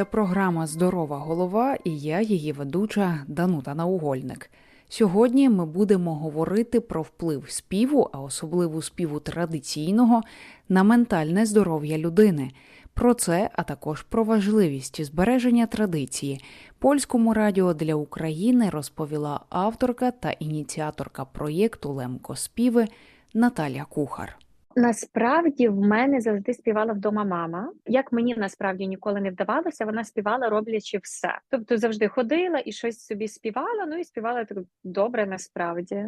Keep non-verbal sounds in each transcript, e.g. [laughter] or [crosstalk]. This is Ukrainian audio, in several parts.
Це програма Здорова голова і я, її ведуча Данута Наугольник. Сьогодні ми будемо говорити про вплив співу, а особливо співу традиційного, на ментальне здоров'я людини. Про це, а також про важливість збереження традиції. Польському радіо для України розповіла авторка та ініціаторка проєкту Лемко Співи Наталя Кухар. Насправді в мене завжди співала вдома мама. Як мені насправді ніколи не вдавалося, вона співала, роблячи все. Тобто завжди ходила і щось собі співала. Ну і співала так добре насправді.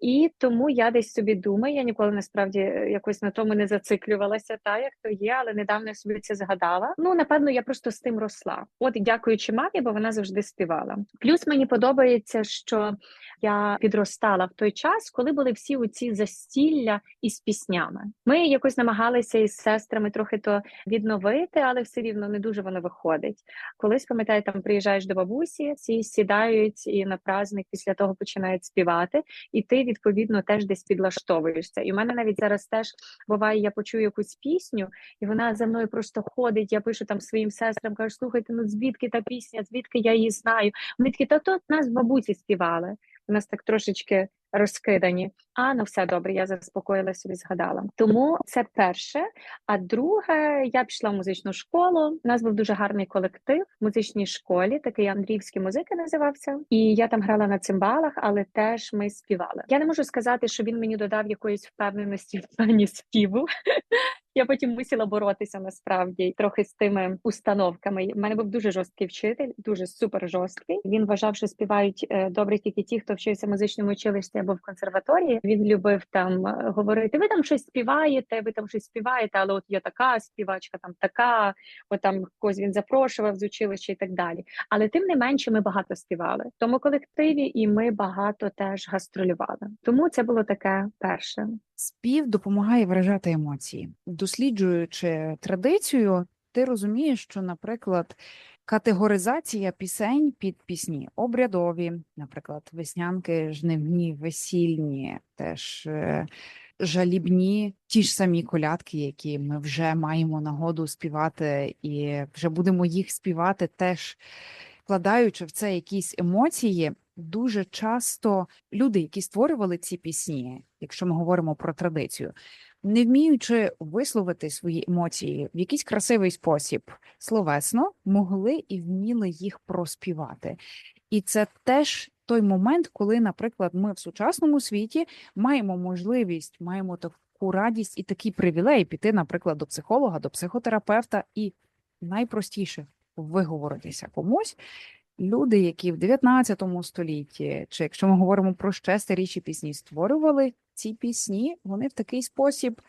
І тому я десь собі думаю, я ніколи насправді е, якось на тому не зациклювалася, та як то є, але недавно я собі це згадала. Ну напевно, я просто з тим росла. От дякуючи мамі, бо вона завжди співала. Плюс мені подобається, що я підростала в той час, коли були всі оці застілля із піснями. Ми якось намагалися із сестрами трохи то відновити, але все рівно не дуже воно виходить. Колись пам'ятаю, там приїжджаєш до бабусі, всі сідають і на праздник після того починають співати, і ти відповідно теж десь підлаштовуєшся. І в мене навіть зараз теж буває, я почую якусь пісню, і вона за мною просто ходить. Я пишу там своїм сестрам, кажу, слухайте, ну звідки та пісня, звідки я її знаю? Вони такі, та то нас бабусі співали. У нас так трошечки розкидані. А ну все добре, я заспокоїла собі, згадала. Тому це перше. А друге, я пішла в музичну школу. У нас був дуже гарний колектив в музичній школі, такий Андріївські музики називався. І я там грала на цимбалах, але теж ми співали. Я не можу сказати, що він мені додав якоїсь впевненості в плані співу. Я потім мусила боротися насправді трохи з тими установками. У мене був дуже жорсткий вчитель, дуже супер жорсткий. Він вважав, що співають е, добре тільки ті, хто вчився в музичному училищі або в консерваторії. Він любив там е, говорити: ви там щось співаєте, ви там щось співаєте, але от є така співачка, там така, от там когось він запрошував з училища і так далі. Але тим не менше, ми багато співали в тому колективі, і ми багато теж гастролювали. Тому це було таке перше. Спів допомагає виражати емоції. Досліджуючи традицію, ти розумієш, що, наприклад, категоризація пісень під пісні обрядові, наприклад, веснянки, жнивні, весільні, теж е, жалібні, ті ж самі колядки, які ми вже маємо нагоду співати, і вже будемо їх співати, теж вкладаючи в це якісь емоції. Дуже часто люди, які створювали ці пісні, якщо ми говоримо про традицію, не вміючи висловити свої емоції в якийсь красивий спосіб, словесно могли і вміли їх проспівати. І це теж той момент, коли, наприклад, ми в сучасному світі маємо можливість, маємо таку радість і такий привілей піти, наприклад, до психолога, до психотерапевта, і найпростіше виговоритися комусь. Люди, які в 19 столітті, чи якщо ми говоримо про ще старіші пісні, створювали ці пісні, вони в такий спосіб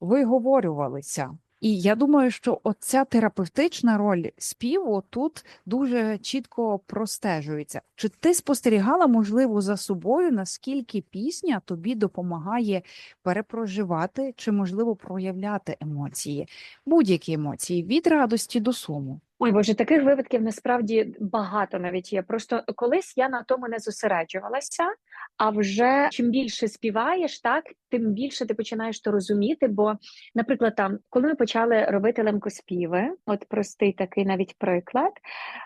виговорювалися. І я думаю, що оця терапевтична роль співу тут дуже чітко простежується. Чи ти спостерігала, можливо, за собою, наскільки пісня тобі допомагає перепроживати чи, можливо, проявляти емоції, будь-які емоції від радості до суму? Ой, боже, таких випадків насправді багато навіть є. Просто колись я на тому не зосереджувалася, а вже чим більше співаєш, так тим більше ти починаєш то розуміти. Бо, наприклад, там, коли ми почали робити лемкоспіви, от простий такий навіть приклад,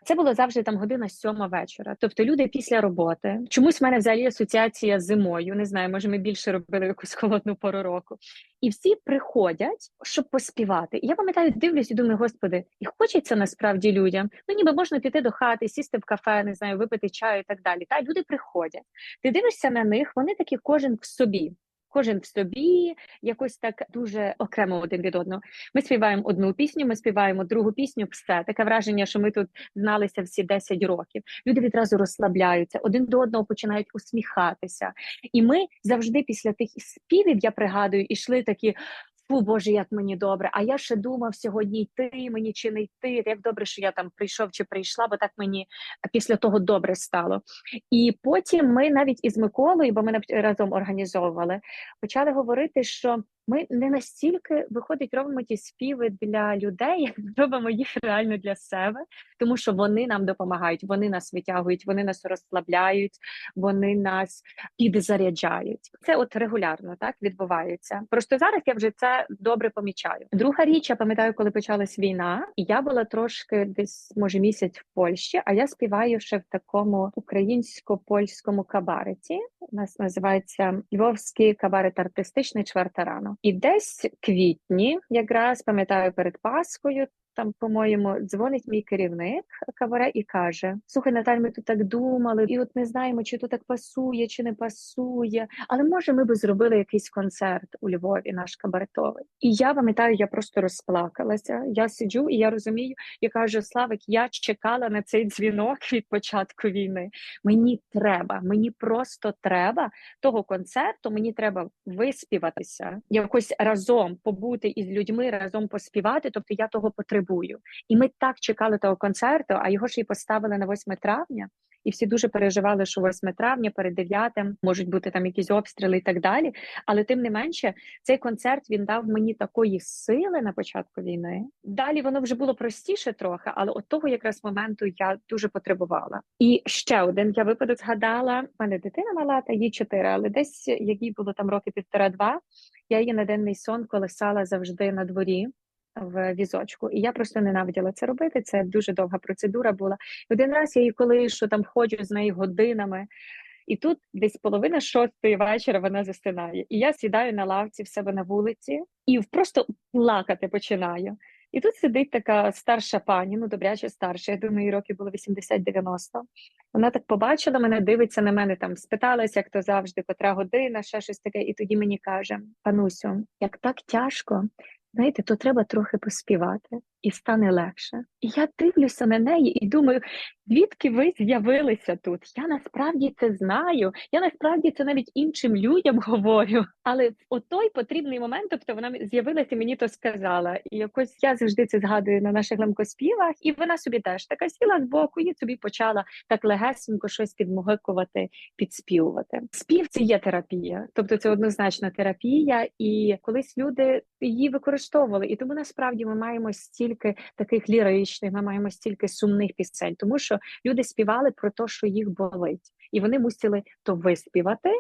це було завжди там година сьома вечора. Тобто люди після роботи чомусь в мене взагалі асоціація з зимою. Не знаю, може ми більше робили якусь холодну пору року. І всі приходять, щоб поспівати. Я пам'ятаю, дивлюсь і думаю, господи, і хочеться насправді людям. Ну ніби можна піти до хати, сісти в кафе, не знаю, випити чаю і так далі. Та люди приходять. Ти дивишся на них, вони такі кожен в собі. Кожен в собі, якось так дуже окремо один від одного. Ми співаємо одну пісню, ми співаємо другу пісню. Все таке враження, що ми тут зналися всі 10 років. Люди відразу розслабляються, один до одного починають усміхатися. І ми завжди після тих співів, я пригадую, ішли такі. Фу, Боже, як мені добре. А я ще думав сьогодні йти, мені чи не йти. Як добре, що я там прийшов чи прийшла, бо так мені після того добре стало. І потім ми навіть із Миколою, бо ми разом організовували, почали говорити, що ми не настільки виходить, робимо ті співи для людей, як [laughs] робимо їх реально для себе, тому що вони нам допомагають, вони нас витягують, вони нас розслабляють, вони нас підзаряджають. Це от регулярно так відбувається. Просто зараз я вже це добре помічаю. Друга річ, я пам'ятаю, коли почалась війна, я була трошки десь, може, місяць в Польщі, а я співаю ще в такому українсько-польському кабареті. У нас називається Львовський кабарет артистичний чверта рано. І десь квітні, якраз пам'ятаю перед Паскою. Там, по-моєму, дзвонить мій керівник кабаре і каже: Слухай, Наталь, ми тут так думали, і от не знаємо, чи то так пасує, чи не пасує. Але може, ми би зробили якийсь концерт у Львові, наш кабаретовий. І я пам'ятаю, я просто розплакалася. Я сиджу і я розумію, я кажу: Славик, я чекала на цей дзвінок від початку війни. Мені треба, мені просто треба того концерту. Мені треба виспіватися, якось разом побути із людьми, разом поспівати. Тобто я того потребую. І ми так чекали того концерту, а його ж і поставили на 8 травня. І всі дуже переживали, що 8 травня перед 9 можуть бути там якісь обстріли і так далі. Але тим не менше, цей концерт він дав мені такої сили на початку війни. Далі воно вже було простіше трохи, але от того якраз моменту я дуже потребувала. І ще один я випадок згадала. в мене дитина мала, та їй 4, але десь як їй було там роки півтора-два. Я її на денний сон колесала завжди на дворі в візочку, і я просто ненавиділа це робити. Це дуже довга процедура була. Один раз я її коли що там ходжу з нею годинами. І тут десь половина шостої вечора вона засинає. І я сідаю на лавці в себе на вулиці і просто плакати починаю. І тут сидить така старша пані, ну добряче старша. Я думаю, їй років було 80-90. Вона так побачила мене, дивиться на мене там, спиталася, як то завжди, котра година, ще щось таке. І тоді мені каже: Панусю, як так тяжко, знаєте, то треба трохи поспівати і стане легше. І я дивлюся на неї і думаю, звідки ви з'явилися тут? Я насправді це знаю. Я насправді це навіть іншим людям [laughs] говорю. Але в той потрібний момент, тобто вона з'явилася мені то сказала. І якось я завжди це згадую на наших лемкоспівах, і вона собі теж така сіла з боку і собі почала так легесенько щось підмогикувати, підспівувати. Спів це є терапія, тобто це однозначна терапія, і колись люди її використовували. І тому насправді ми маємо стільки таких ліричних, ми маємо стільки сумних пісень, тому що люди співали про те, що їх болить, і вони мусили то виспівати.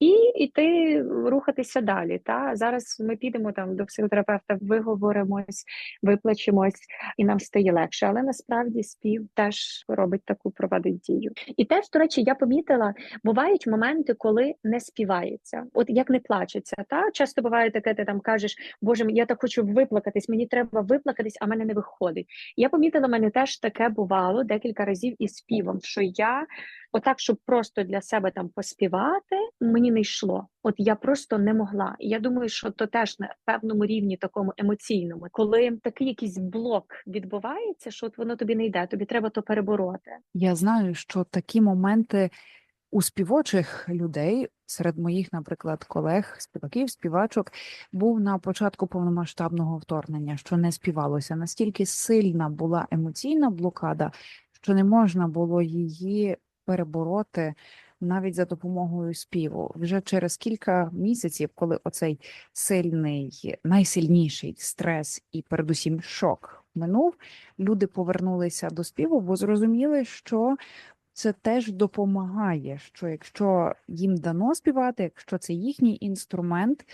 І іти рухатися далі. Та зараз ми підемо там до психотерапевта, виговоримось, виплачемось, і нам стає легше. Але насправді спів теж робить таку провадить дію. І теж, до речі, я помітила, бувають моменти, коли не співається, от як не плачеться. Та часто буває таке, ти там кажеш, Боже, я так хочу виплакатись, мені треба виплакатись, а мене не виходить. Я помітила, мене теж таке бувало декілька разів із співом, що я отак, щоб просто для себе там поспівати, мені не йшло. От я просто не могла. Я думаю, що то теж на певному рівні, такому емоційному, коли такий якийсь блок відбувається, що от воно тобі не йде, тобі треба то перебороти. Я знаю, що такі моменти у співочих людей, серед моїх, наприклад, колег, співаків, співачок, був на початку повномасштабного вторгнення, що не співалося. Настільки сильна була емоційна блокада, що не можна було її перебороти навіть за допомогою співу. Вже через кілька місяців, коли оцей сильний, найсильніший стрес і передусім шок минув, люди повернулися до співу, бо зрозуміли, що це теж допомагає. Що якщо їм дано співати, якщо це їхній інструмент,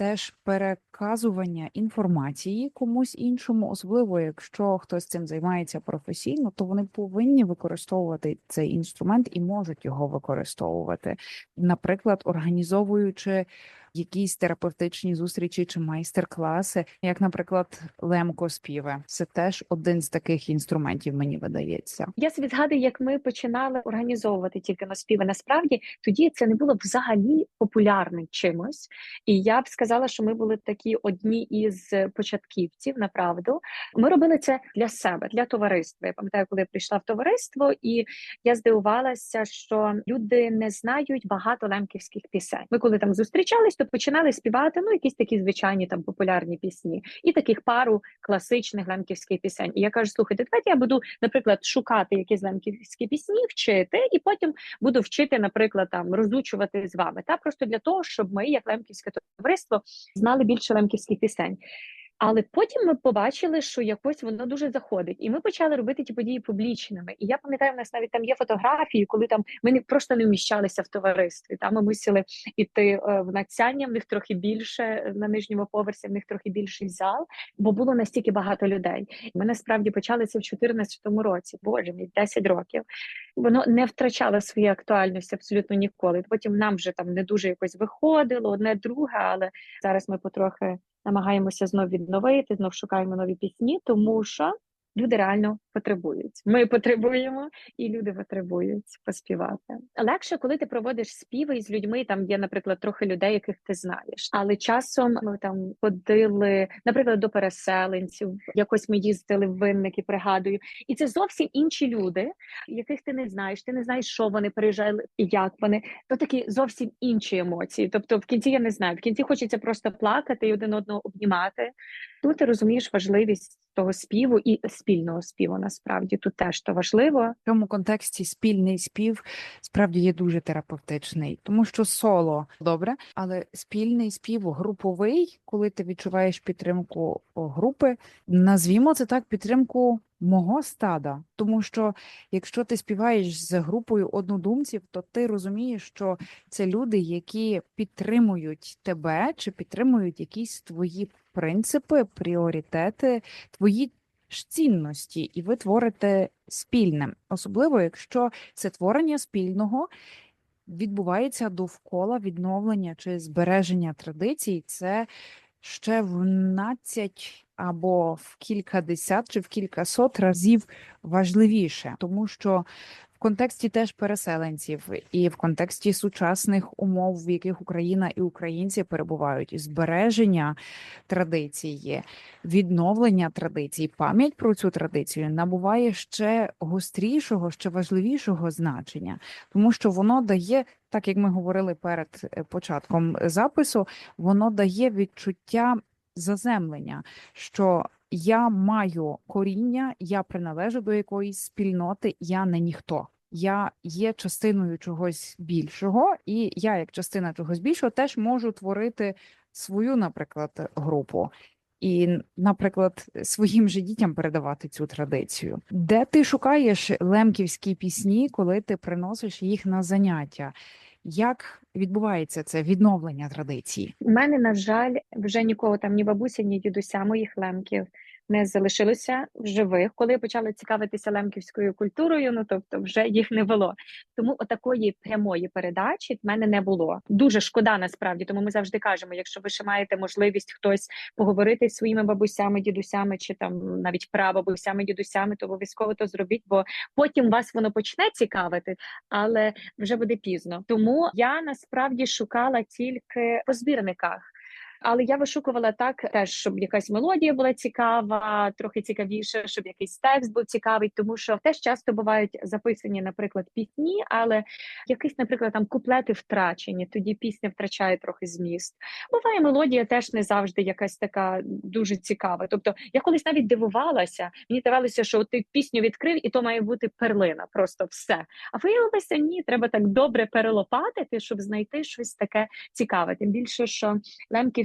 теж переказування інформації комусь іншому, особливо якщо хтось цим займається професійно, то вони повинні використовувати цей інструмент і можуть його використовувати, наприклад, організовуючи якісь терапевтичні зустрічі чи майстер-класи, як, наприклад, лемко співи. Це теж один з таких інструментів, мені видається. Я собі згадую, як ми починали організовувати тільки на співи. Насправді тоді це не було взагалі популярним чимось, і я б сказала, що ми були такі одні із початківців. Направду, ми робили це для себе, для товариства. Я пам'ятаю, коли я прийшла в товариство, і я здивувалася, що люди не знають багато лемківських пісень. Ми коли там зустрічались, просто починали співати ну якісь такі звичайні там популярні пісні, і таких пару класичних лемківських пісень. І я кажу: слухайте, давайте я буду, наприклад, шукати якісь лемківські пісні, вчити, і потім буду вчити, наприклад, там розучувати з вами. Та просто для того, щоб ми, як лемківське товариство, знали більше лемківських пісень. Але потім ми побачили, що якось воно дуже заходить, і ми почали робити ті події публічними. І я пам'ятаю, в нас навіть там є фотографії, коли там ми не просто не вміщалися в товаристві. Там ми мусили йти е, в нацяння, в них трохи більше е, на нижньому поверсі, в них трохи більший зал, бо було настільки багато людей. Ми насправді почали це в 2014 році. Боже мій 10 років. Воно не втрачало своєї актуальності абсолютно ніколи. Потім нам вже там не дуже якось виходило одне друге, але зараз ми потрохи намагаємося знов відновити, знов шукаємо нові пісні, тому що люди реально потребують. Ми потребуємо, і люди потребують поспівати. Легше, коли ти проводиш співи з людьми. Там є, наприклад, трохи людей, яких ти знаєш. Але часом ми там ходили, наприклад, до переселенців. Якось ми їздили в винники, пригадую, і це зовсім інші люди, яких ти не знаєш. Ти не знаєш, що вони переїжджали і як вони. То такі зовсім інші емоції. Тобто, в кінці я не знаю. В кінці хочеться просто плакати і один одного обнімати. Тут ти розумієш важливість того співу і спільного співу. Насправді тут теж то важливо. В цьому контексті спільний спів справді є дуже терапевтичний, тому що соло добре, але спільний спів груповий, коли ти відчуваєш підтримку групи, назвімо це так, підтримку мого стада. Тому що якщо ти співаєш з групою однодумців, то ти розумієш, що це люди, які підтримують тебе чи підтримують якісь твої принципи, пріоритети, твої ж цінності, і ви творите спільне, особливо якщо це творення спільного відбувається довкола відновлення чи збереження традицій, це ще в надцять або в кількадесят чи в кількасот разів важливіше, тому що контексті теж переселенців і в контексті сучасних умов, в яких Україна і українці перебувають, і збереження традиції, відновлення традицій, пам'ять про цю традицію набуває ще гострішого, ще важливішого значення, тому що воно дає, так як ми говорили перед е, початком запису, воно дає відчуття заземлення, що я маю коріння, я приналежу до якоїсь спільноти, я не ніхто. Я є частиною чогось більшого, і я, як частина чогось більшого, теж можу творити свою, наприклад, групу. І, наприклад, своїм же дітям передавати цю традицію. Де ти шукаєш лемківські пісні, коли ти приносиш їх на заняття? Як відбувається це відновлення традиції? У мене, на жаль, вже нікого там, ні бабуся, ні дідуся моїх лемків не залишилося в живих. Коли я почала цікавитися лемківською культурою, ну тобто вже їх не вело. Тому отакої прямої передачі в мене не було. Дуже шкода насправді. Тому ми завжди кажемо: якщо ви ще маєте можливість хтось поговорити зі своїми бабусями, дідусями чи там навіть прабабусями, дідусями, то обов'язково то зробіть, бо потім вас воно почне цікавити, але вже буде пізно. Тому я насправді шукала тільки по збірниках. Але я вишукувала так, теж щоб якась мелодія була цікава, трохи цікавіше, щоб якийсь текст був цікавий, тому що теж часто бувають записані, наприклад, пісні, але якісь, наприклад, там куплети втрачені, тоді пісня втрачає трохи зміст. Буває, мелодія теж не завжди якась така дуже цікава. Тобто я колись навіть дивувалася, мені здавалося, що ти пісню відкрив, і то має бути перлина, просто все. А виявилося, ні, треба так добре перелопатити, щоб знайти щось таке цікаве. Тим більше, що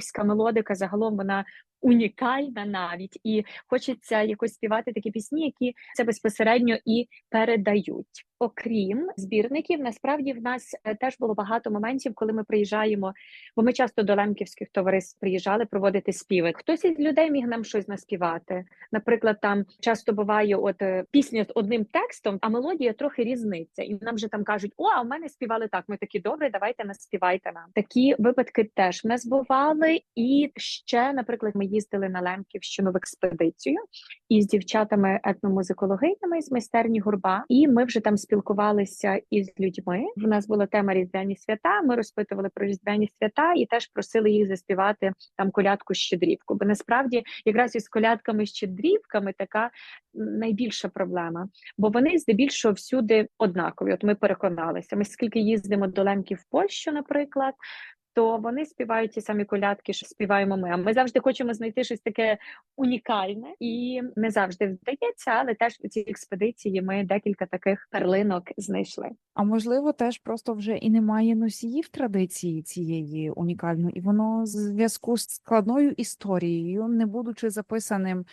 Лемківська мелодика загалом вона унікальна навіть, і хочеться якось співати такі пісні, які це безпосередньо і передають. Окрім збірників, насправді в нас е, теж було багато моментів, коли ми приїжджаємо, бо ми часто до лемківських товариств приїжджали проводити співи. Хтось із людей міг нам щось наспівати. Наприклад, там часто буває от е, пісня з одним текстом, а мелодія трохи різниця. І нам вже там кажуть: О, а в мене співали так. Ми такі добре, давайте наспівайте нам. Такі випадки теж в нас бували. І ще, наприклад, ми їздили на Лемківщину в експедицію із дівчатами етномузикологинями з майстерні гурба, і ми вже там спілкувалися із людьми. В нас була тема Різдвяні свята. Ми розпитували про Різдвяні свята і теж просили їх заспівати там колядку щедрівку. Бо насправді якраз із колядками щедрівками така найбільша проблема, бо вони здебільшого всюди однакові. От ми переконалися. Ми скільки їздимо до лемків в Польщу, наприклад. То вони співають ті самі колядки, що співаємо ми. А ми завжди хочемо знайти щось таке унікальне, і не завжди вдається, але теж у цій експедиції ми декілька таких перлинок знайшли. А можливо, теж просто вже і немає носіїв традиції цієї унікальної, і воно в зв'язку з складною історією, не будучи записаним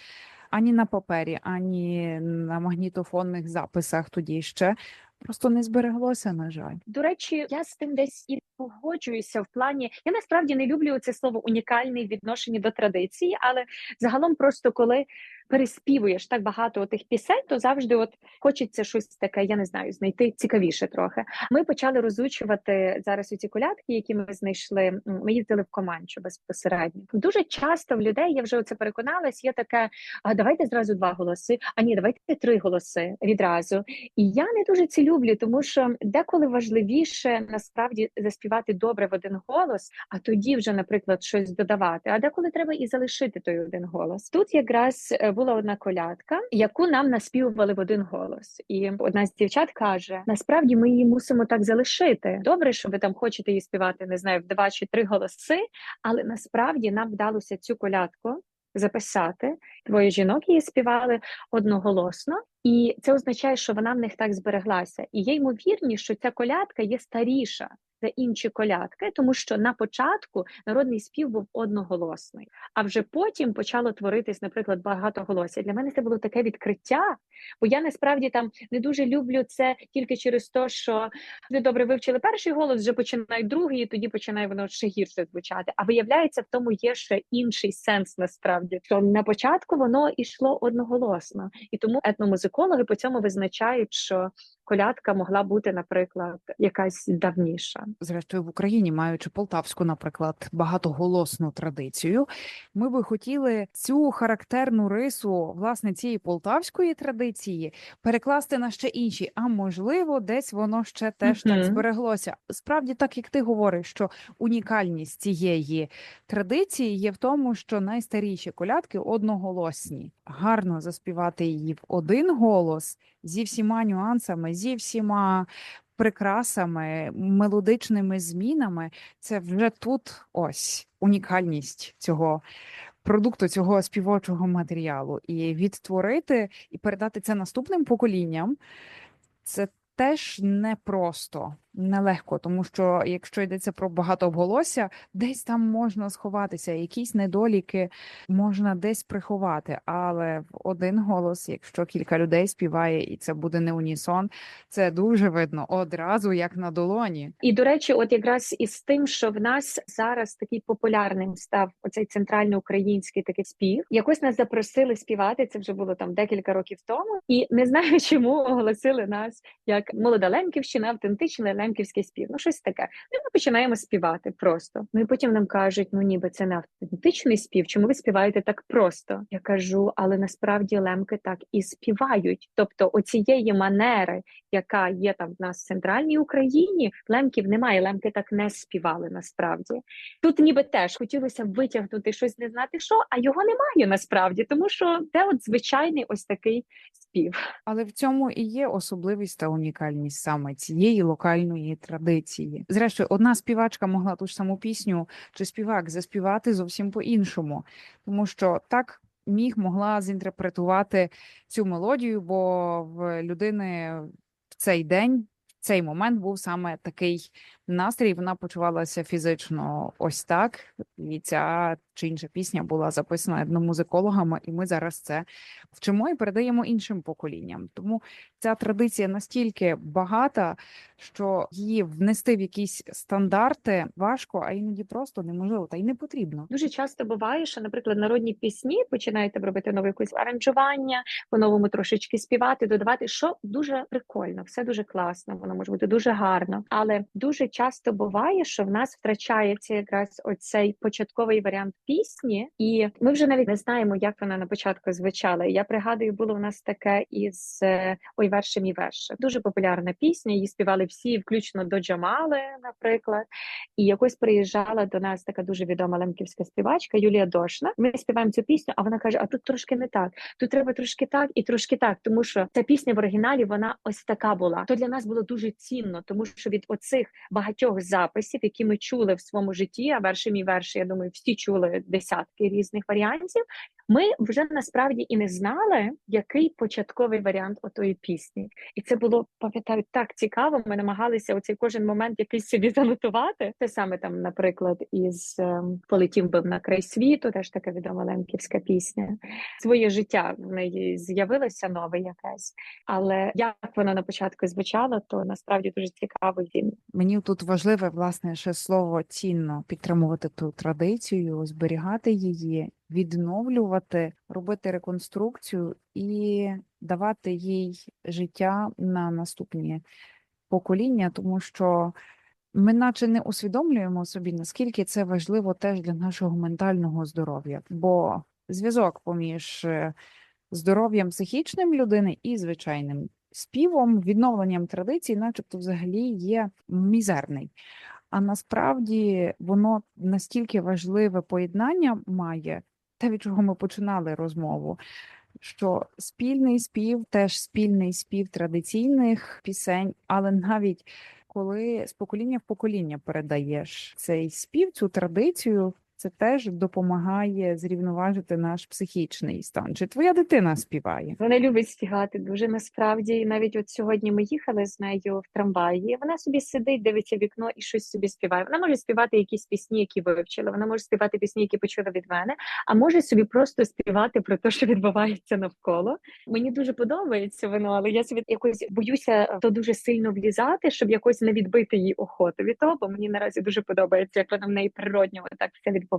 ані на папері, ані на магнітофонних записах тоді ще, просто не збереглося, на жаль. До речі, я з тим десь і погоджуюся в плані. Я насправді не люблю це слово унікальний в відношенні до традиції, але загалом, просто коли переспівуєш так багато тих пісень, то завжди от хочеться щось таке, я не знаю, знайти цікавіше трохи. Ми почали розучувати зараз ці колядки, які ми знайшли. Ми їздили в Команчу безпосередньо. Дуже часто в людей я вже оце переконалась. Є таке: а давайте зразу два голоси. А ні, давайте три голоси відразу. І я не дуже це люблю, тому що деколи важливіше насправді заспівати добре в один голос, а тоді вже, наприклад, щось додавати. А деколи треба і залишити той один голос. Тут якраз е, була одна колядка, яку нам наспівували в один голос. І одна з дівчат каже: насправді ми її мусимо так залишити. Добре, що ви там хочете її співати, не знаю, в два чи три голоси, але насправді нам вдалося цю колядку. Записати двоє жінок її співали одноголосно, і це означає, що вона в них так збереглася. І є ймовірність, що ця колядка є старіша за інші колядки, тому що на початку народний спів був одноголосний, а вже потім почало творитись, наприклад, багатоголосся. Для мене це було таке відкриття, бо я насправді там не дуже люблю це тільки через те, що ви добре вивчили перший голос, вже починають другий, і тоді починає воно ще гірше звучати. А виявляється, в тому є ще інший сенс насправді, що на початку воно йшло одноголосно, і тому етномузикологи по цьому визначають, що колядка могла бути, наприклад, якась давніша. Зрештою, в Україні, маючи полтавську, наприклад, багатоголосну традицію, ми би хотіли цю характерну рису власне цієї полтавської традиції перекласти на ще інші. А можливо, десь воно ще теж так збереглося. Справді, так як ти говориш, що унікальність цієї традиції є в тому, що найстаріші колядки одноголосні. Гарно заспівати її в один голос зі всіма нюансами, зі всіма прикрасами, мелодичними змінами. Це вже тут ось унікальність цього продукту, цього співочого матеріалу. І відтворити і передати це наступним поколінням. Це теж непросто, нелегко, тому що якщо йдеться про багатоголосся, десь там можна сховатися, якісь недоліки можна десь приховати, але в один голос, якщо кілька людей співає, і це буде не унісон, це дуже видно одразу, як на долоні. І до речі, от якраз із тим, що в нас зараз такий популярним став оцей центральноукраїнський такий спів. Якось нас запросили співати. Це вже було там декілька років тому, і не знаю, [laughs] чому оголосили нас як молода Лемківщина, автентичний лемківський спів. Ну щось таке. Ну, ми починаємо співати просто. Ну і потім нам кажуть: ну ніби це не автентичний спів. Чому ви співаєте так просто? Я кажу, але насправді лемки так і співають. Тобто, оцієї манери, яка є там в нас в центральній Україні, лемків немає. Лемки так не співали насправді. Тут ніби теж хотілося витягнути щось не знати що, а його немає насправді, тому що це от звичайний ось такий спів. Але в цьому і є особливість та унікальність саме цієї локальної традиції. Зрештою, одна співачка могла ту ж саму пісню чи співак заспівати зовсім по-іншому, тому що так міг могла зінтерпретувати цю мелодію, бо в людини в цей день, цей момент був саме такий настрій. Вона почувалася фізично ось так, і ця чи інша пісня була записана етномузикологами, і ми зараз це вчимо і передаємо іншим поколінням. Тому ця традиція настільки багата, що її внести в якісь стандарти важко, а іноді просто неможливо, та й не потрібно. Дуже часто буває, що, наприклад, народні пісні починаєте робити нове якесь аранжування, по-новому трошечки співати, додавати, що дуже прикольно, все дуже класно, воно може бути дуже гарно. Але дуже часто буває, що в нас втрачається якраз оцей початковий варіант пісні, і ми вже навіть не знаємо, як вона на початку звучала. Я пригадую, було у нас таке із е, Ой, верше мій верше. Дуже популярна пісня. Її співали всі, включно до Джамали, наприклад. І якось приїжджала до нас така дуже відома лемківська співачка Юлія Дошна. Ми співаємо цю пісню, а вона каже: А тут трошки не так. Тут треба трошки так і трошки так. Тому що ця пісня в оригіналі вона ось така була. То для нас було дуже дуже цінно, тому що від оцих багатьох записів, які ми чули в своєму житті, а верші мій верші, я думаю, всі чули десятки різних варіантів. Ми вже насправді і не знали, який початковий варіант отої пісні, і це було пам'ятаю так цікаво. Ми намагалися оцей кожен момент якийсь собі занотувати. Те саме там, наприклад, із ем, полетів би на край світу, теж така відома лемківська пісня. Своє життя в неї з'явилося нове якесь, але як воно на початку звучало, то насправді дуже цікаво. і Мені тут важливе, власне, ще слово цінно підтримувати ту традицію, зберігати її, відновлювати, робити реконструкцію і давати їй життя на наступні покоління, тому що ми наче не усвідомлюємо собі, наскільки це важливо теж для нашого ментального здоров'я, бо зв'язок поміж е, здоров'ям психічним людини і звичайним співом, відновленням традицій, начебто, взагалі є мізерний. А насправді воно настільки важливе поєднання має, те, від чого ми починали розмову, що спільний спів, теж спільний спів традиційних пісень, але навіть коли з покоління в покоління передаєш цей спів, цю традицію, це теж допомагає зрівноважити наш психічний стан. Чи твоя дитина співає? Вона любить співати дуже насправді. Навіть от сьогодні ми їхали з нею в трамваї. Вона собі сидить, дивиться в вікно і щось собі співає. Вона може співати якісь пісні, які вивчила. Вона може співати пісні, які почула від мене, а може собі просто співати про те, що відбувається навколо. Мені дуже подобається воно, але я собі якось боюся е, то дуже сильно влізати, щоб якось не відбити її охоту від того, бо мені наразі дуже подобається, як вона в неї природньо так все відбувається.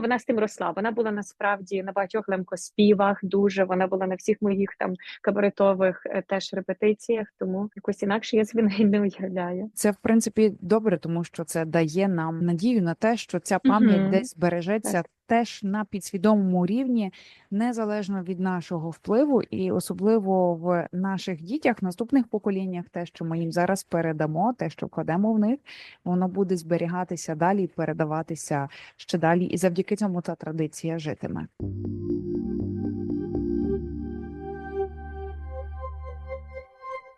Вона з тим росла. Вона була насправді на багатьох лемкоспівах. Дуже вона була на всіх моїх там кабаретових е, теж репетиціях. Тому якось інакше я звіни [laughs] не уявляю. Це в принципі добре, тому що це дає нам надію на те, що ця пам'ять угу. десь збережеться теж на підсвідомому рівні, незалежно від нашого впливу, і особливо в наших дітях, наступних поколіннях, те, що ми їм зараз передамо, те, що вкладемо в них, воно буде зберігатися далі, і передаватися ще далі, і завдяки цьому та традиція житиме.